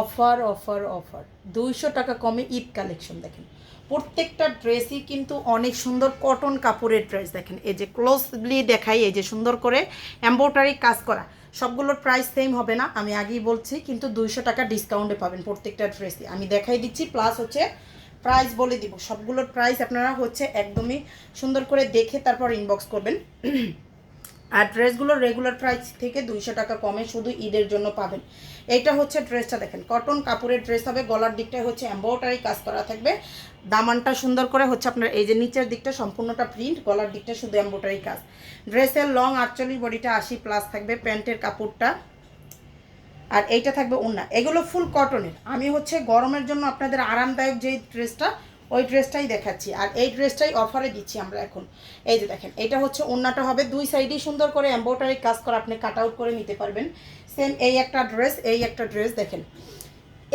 Offer offer offer. দুইশো টাকা কমে ঈদ কালেকশন দেখেন। প্রত্যেকটা ড্রেসই কিন্তু অনেক সুন্দর কটন কাপড়ের ড্রেস দেখেন। এই যে ক্লোজলি দেখাই, এই যে সুন্দর করে এম্ব্রয়ডারি কাজ করা। সবগুলোর প্রাইস সেম হবে না, আমি আগেই বলছি, কিন্তু দুইশো টাকা ডিসকাউন্টে পাবেন প্রত্যেকটা ড্রেসই আমি দেখাই দিচ্ছি প্লাস হচ্ছে প্রাইস বলে দিব। সবগুলোর প্রাইস আপনারা হচ্ছে একদমই সুন্দর করে দেখে তারপর ইনবক্স করবেন। আর ড্রেসগুলোর রেগুলার প্রাইস থেকে দুইশো টাকা কমে শুধু ঈদের জন্য পাবেন। এইটা হচ্ছে ড্রেসটা দেখেন কটন কাপড়ের ড্রেস হবে, গলার দিকটায় হচ্ছে এম্ব্রয়ডারি কাজ করা থাকবে। দামানটা সুন্দর করে হচ্ছে আপনার এই যে নিচের দিকটা সম্পূর্ণটা প্রিন্ট গলার দিকটা শুধু এম্ব্রয়ডারি কাজ। ড্রেসের লং আটচল্লিশ বডিটা আশি প্লাস থাকবে, প্যান্টের কাপড়টা। আর এইটা থাকবে ওড়না। এগুলো ফুল কটনের আমি হচ্ছে গরমের জন্য আপনাদের আরামদায়ক যেই ড্রেসটা ওই ড্রেসটাই দেখাচ্ছি। আর এই ড্রেসটাই অফারে দিচ্ছি আমরা এখন। এই যে দেখেন, এটা হচ্ছে ওড়নাটা হবে দুই সাইডেই সুন্দর করে এম্ব্রয়ডারি কাজ করা, আপনি কাট আউট করে নিতে পারবেন। সেম এই একটা ড্রেস এই একটা ড্রেস দেখেন।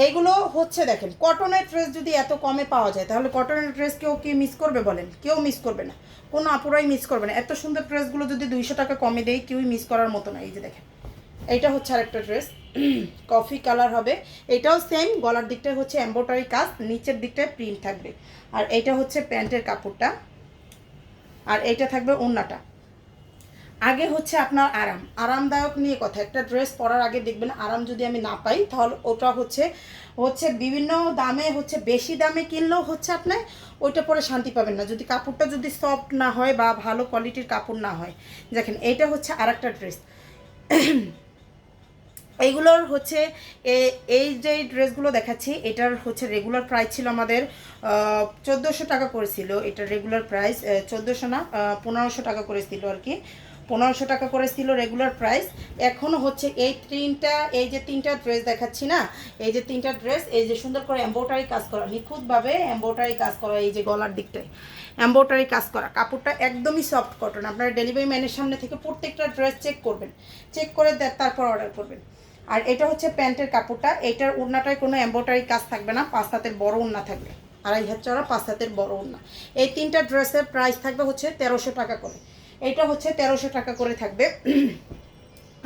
এইগুলো হচ্ছে দেখেন কটনের ড্রেস যদি এত কমে পাওয়া যায়, তাহলে কটনের ড্রেস কেউ কি মিস করবে বলেন? কেউ মিস করবে না। কোনো আপুরাই মিস করবে না। এত সুন্দর ড্রেসগুলো যদি দুইশো টাকা কমে দেয়, কেউই মিস করার মতো না। এই যে দেখেন, এইটা হচ্ছে আরেকটা ড্রেস কফি কালার হবে। এটাও সেম গলার দিকটায় হচ্ছে এম্ব্রয়ডারি কাজ, নিচের দিকটায় প্রিন্ট থাকবে। আর এইটা হচ্ছে প্যান্টের কাপড়টা। আর এইটা থাকবে ওড়নাটা আগে হচ্ছে আপনার আরাম। আরামদায়ক নিয়ে কথা। একটা ড্রেস পরার আগে দেখবেন আরাম যদি আমি না পাই, তাহলে ওটা হচ্ছে হচ্ছে বিভিন্ন দামে হচ্ছে, বেশি দামে কিনলেও হচ্ছে আপনার ওইটা পরে শান্তি পাবেন না। যদি কাপড়টা যদি সফট না হয় বা ভালো কোয়ালিটির কাপড় না হয়। দেখেন এইটা হচ্ছে আরেকটা ড্রেস এইগুলোর হচ্ছে এই যে ড্রেসগুলো দেখাচ্ছি, এটার হচ্ছে রেগুলার প্রাইস ছিল আমাদের চোদ্দোশো টাকা করেছিল। এটার রেগুলার প্রাইস চোদ্দোশো না পনেরোশো টাকা করেছিল আর কি। পনেরোশো টাকা করেছিল রেগুলার প্রাইস এখনও হচ্ছে এই তিনটা, এই যে তিনটা ড্রেস দেখাচ্ছি না, এই যে তিনটা ড্রেস এই যে সুন্দর করে এম্ব্রয়ডারি কাজ করা, নিখুঁতভাবে এম্ব্রয়ডারি কাজ করা, এই যে গলার দিকটায়। এম্ব্রয়ডারি কাজ করা, কাপড়টা একদমই সফট কটন আপনারা ডেলিভারি ম্যানের সামনে থেকে প্রত্যেকটা ড্রেস চেক করবেন। চেক করে তারপর অর্ডার করবেন। আর এটা হচ্ছে প্যান্টের কাপড়টা, এটার ওড়নাটায় কোনো এম্ব্রয়ডারি কাজ থাকবে না, পাঁচ হাতের বড় ওড়না থাকবে, আড়াই হাত চড়া পাঁচ হাতের বড় ওড়না। এই তিনটা ড্রেসের প্রাইস থাকবে হচ্ছে তেরোশো টাকা করে। এইটা হচ্ছে তেরোশো টাকা করে থাকবে।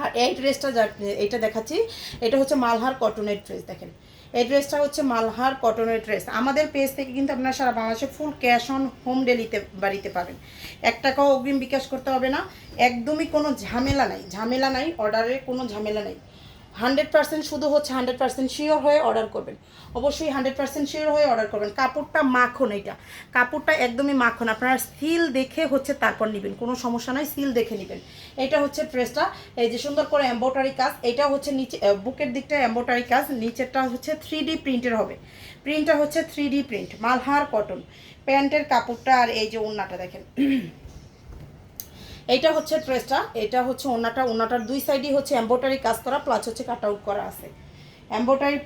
আর এই ড্রেসটা যা এইটা দেখাচ্ছি, এটা হচ্ছে মালহার কটনের ড্রেস দেখেন। এই ড্রেসটা হচ্ছে মালহার কটনের ড্রেস আমাদের পেজ থেকে কিন্তু আপনারা সারা বাংলাদেশে ফুল ক্যাশ অন হোম ডেলিতে বাড়িতে পাবেন। এক টাকাও অগ্রিম বিকাশ করতে হবে না। একদমই কোনো ঝামেলা নাই ঝামেলা নাই অর্ডারের কোনো ঝামেলা নাই। হান্ড্রেড পার্সেন্ট শুধু হচ্ছে হান্ড্রেড পার্সেন্ট শিওর হয়ে অর্ডার করবেন। অবশ্যই হান্ড্রেড পার্সেন্ট শিওর হয়ে অর্ডার করবেন। কাপড়টা মাখন এইটা। কাপড়টা একদমই মাখন। আপনারা সিল দেখে হচ্ছে তারপর নেবেন। কোনো সমস্যা নাই, সিল দেখে নেবেন। এটা হচ্ছে প্রেসটা। এই যে সুন্দর করে এম্ব্রয়ডারি কাজ, এটা হচ্ছে নিচে বুকের দিকটা এম্ব্রয়ডারি কাজ, নিচেরটা হচ্ছে থ্রি ডি প্রিন্টের হবে। প্রিন্টটা হচ্ছে থ্রি ডি প্রিন্ট, মালহার কটন। প্যান্টের কাপড়টা আর এই যে ওড়নাটা দেখেন। এইটা হচ্ছে ড্রেসটা এটা হচ্ছে ওনাটা, ওনাটার দুই সাইডই হচ্ছে এম্ব্রয়ডারি কাজ করা প্লাস হচ্ছে কাট আউট করা আছে। এম্ব্রয়ডারি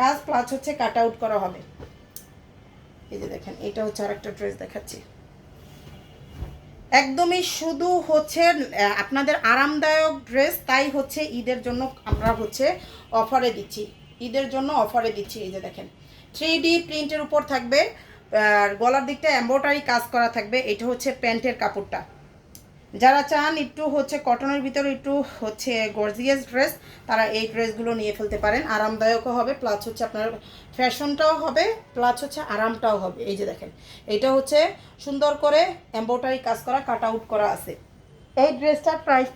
কাজ প্লাস হচ্ছে কাট আউট করা হবে। এই যে দেখেন এটা হচ্ছে আরেকটা ড্রেস দেখাচ্ছি। একদমই শুধু হচ্ছে আপনাদের আরামদায়ক ড্রেস তাই হচ্ছে ঈদের জন্য আমরা হচ্ছে অফারে দিচ্ছি। ঈদের জন্য অফারে দিচ্ছি, এই যে দেখেন। থ্রি ডি প্রিন্টের উপর থাকবে, আর গলার দিকটা এম্ব্রয়ডারি কাজ করা থাকবে, এটা হচ্ছে প্যান্টের কাপড়টা। যারা চান একটু হচ্ছে কটনের ভিতরে একটু হচ্ছে গর্জিয়াস ড্রেস তারা এই ড্রেসগুলো নিয়ে ফেলতে পারেন। আরামদায়কও হবে প্লাস হচ্ছে আপনার ফ্যাশনটাও হবে প্লাস হচ্ছে আরামটাও হবে। এই যে দেখেন, এটা হচ্ছে সুন্দর করে এম্ব্রয়ডারি কাজ করা কাট আউট করা আছে। এই ড্রেসটার প্রাইস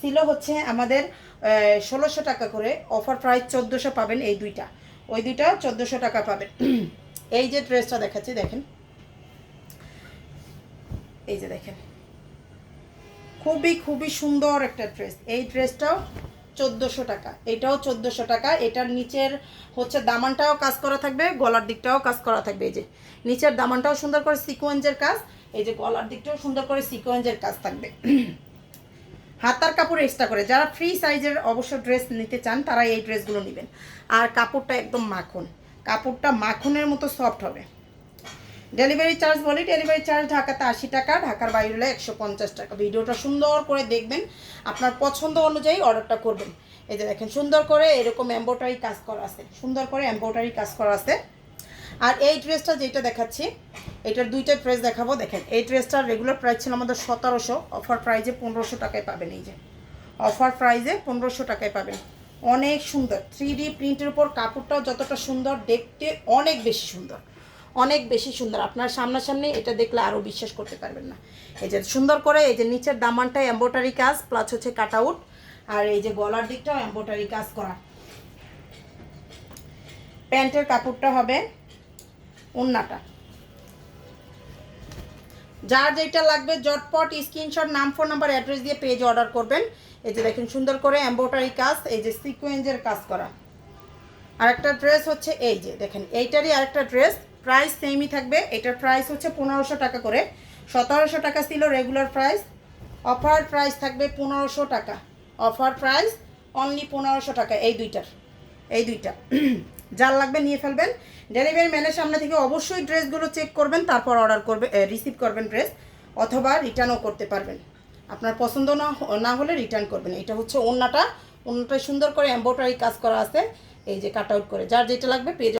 ছিল হচ্ছে আমাদের ষোলোশো টাকা করে। অফার প্রাইস চোদ্দোশো পাবেন এই দুইটা। ওই দুইটা চোদ্দোশো টাকা পাবেন। এই যে ড্রেসটা দেখাচ্ছি, দেখেন। এই যে দেখেন। খুবই খুবই সুন্দর একটা ড্রেস এই ড্রেসটাও চোদ্দোশো টাকা। এটাও চোদ্দোশো টাকা। এটার নিচের হচ্ছে দামানটাও কাজ করা থাকবে, গলার দিকটাও কাজ করা থাকবে। এই যে নিচের দামানটাও সুন্দর করে সিকোয়েন্সের কাজ, এই যে গলার দিকটাও সুন্দর করে সিকোয়েন্সের কাজ থাকবে। হাতার কাপড় এক্সট্রা করে। যারা ফ্রি সাইজের অবশ্য ড্রেস নিতে চান, তারা এই ড্রেসগুলো নেবেন। আর কাপড়টা একদম মাখন। কাপড়টা মাখনের মতো সফট হবে। ডেলিভারি চার্জ বলি ডেলিভারি চার্জ ঢাকাতে আশি টাকা, ঢাকার বাইরে হলে একশো পঞ্চাশ টাকা। ভিডিওটা সুন্দর করে দেখবেন, আপনার পছন্দ অনুযায়ী অর্ডারটা করবেন। এই যে দেখেন, সুন্দর করে এরকম এম্ব্রয়ডারি কাজ করা আছে। সুন্দর করে এম্ব্রয়ডারি কাজ করা আছে। আর এই ড্রেসটা যেটা দেখাচ্ছি, এটার দুইটা ড্রেস দেখাবো। দেখেন, এই ড্রেসটার রেগুলার প্রাইস ছিল আমাদের সতেরোশো অফার প্রাইজে পনেরোশো টাকায় পাবেন এই যে। অফার প্রাইজে পনেরোশো টাকায় পাবেন। অনেক সুন্দর থ্রি ডি প্রিন্টের উপর কাপড়টাও যতটা সুন্দর, দেখতে অনেক বেশি সুন্দর। অনেক বেশি সুন্দর। আপনার সামনাসামনি এটা দেখলে আরও বিশ্বাস করতে পারবেন না। এই যে সুন্দর করে এই যে নিচের দামানটা এম্বোটারি কাজ প্লাস হচ্ছে কাট আউট আর এই যে গলার দিকটাও এম্বোটারি কাজ করা। প্যান্টের কাপড়টা হবে উন্নাটা যার যেটা লাগবে জটপট স্ক্রিনশট নাম ফোন নাম্বার অ্যাড্রেস দিয়ে পেজ অর্ডার করবেন। এই যে দেখেন সুন্দর করে এম্বোটারি কাজ, এই যে সিকোয়েন্সের কাজ করা। আরেকটা ড্রেস হচ্ছে এই যে, দেখেন, এইটারই আরেকটা ড্রেস প্রাইস সেমই থাকবে। এটার প্রাইস হচ্ছে পনেরোশো টাকা করে। সতেরোশো টাকা ছিল রেগুলার প্রাইস অফার প্রাইস থাকবে পনেরোশো টাকা। অফার প্রাইস অনলি পনেরোশো টাকা, এই দুইটার। এই দুইটা। যার লাগবে নিয়ে ফেলবেন। ডেলিভারি ম্যানের সামনে থেকে অবশ্যই ড্রেসগুলো চেক করবেন, তারপর অর্ডার করবে রিসিভ করবেন ড্রেস অথবা রিটার্নও করতে পারবেন। আপনার পছন্দ না না হলে রিটার্ন করবেন। এটা হচ্ছে ওন্নাটা। ওন্নাটা সুন্দর করে এম্বোটারি কাজ করা আছে। এই যে কাট আউট করে। যার যেটা লাগবে পেজ